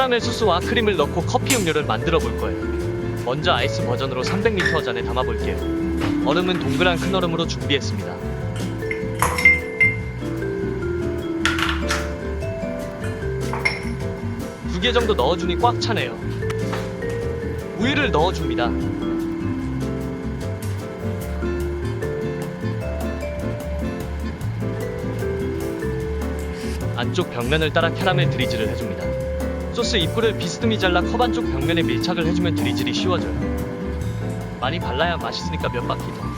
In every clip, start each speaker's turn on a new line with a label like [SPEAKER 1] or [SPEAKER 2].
[SPEAKER 1] 카라멜 소스와 크림을 넣고 커피 음료를 만들어 볼 거예요. 먼저 아이스 버전으로 300리터 잔에 담아 볼게요. 얼음은 동그란 큰 얼음으로 준비했습니다. 두 개 정도 넣어주니 꽉 차네요. 우유를 넣어줍니다. 안쪽 벽면을 따라 캐러멜 드리즐을 해줍니다. 소스 입구를 비스듬히 잘라 컵 안쪽 벽면에 밀착을 해주면 드리즐이 쉬워져요. 많이 발라야 맛있으니까 몇 바퀴 더.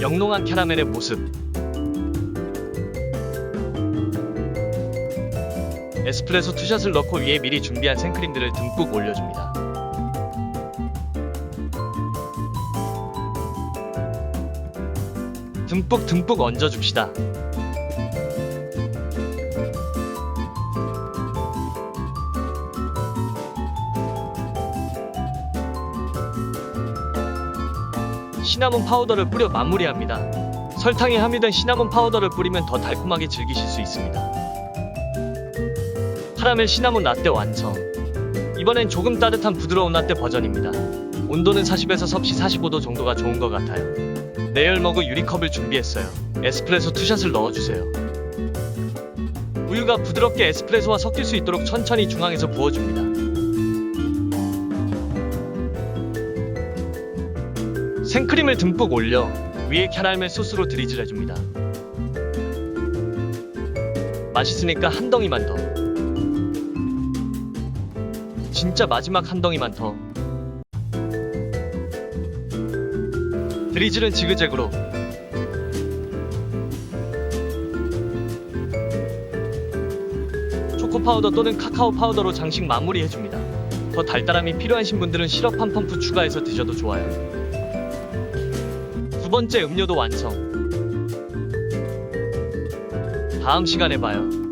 [SPEAKER 1] 영롱한 캐러멜의 모습. 에스프레소 투샷을 넣고 위에 미리 준비한 생크림들을 듬뿍 올려줍니다. 듬뿍 듬뿍 얹어줍시다. 시나몬 파우더를 뿌려 마무리합니다. 설탕이 함유된 시나몬 파우더를 뿌리면 더 달콤하게 즐기실 수 있습니다. 카라멜 시나몬 라떼 완성. 이번엔 조금 따뜻한 부드러운 라떼 버전입니다. 온도는 40에서 섭씨 45도 정도가 좋은 것 같아요. 내열 머그 유리컵을 준비했어요. 에스프레소 투샷을 넣어주세요. 우유가 부드럽게 에스프레소와 섞일 수 있도록 천천히 중앙에서 부어줍니다. 생크림을 듬뿍 올려 위에 캐러멜 소스로 드리즐해줍니다. 맛있으니까 한 덩이만 더. 진짜 마지막 한 덩이만 더. 드리즐은 지그재그로. 초코 파우더 또는 카카오 파우더로 장식 마무리해줍니다. 더 달달함이 필요하신 분들은 시럽 한 펌프 추가해서 드셔도 좋아요. 두 번째 음료도 완성. 다음 시간에 봐요.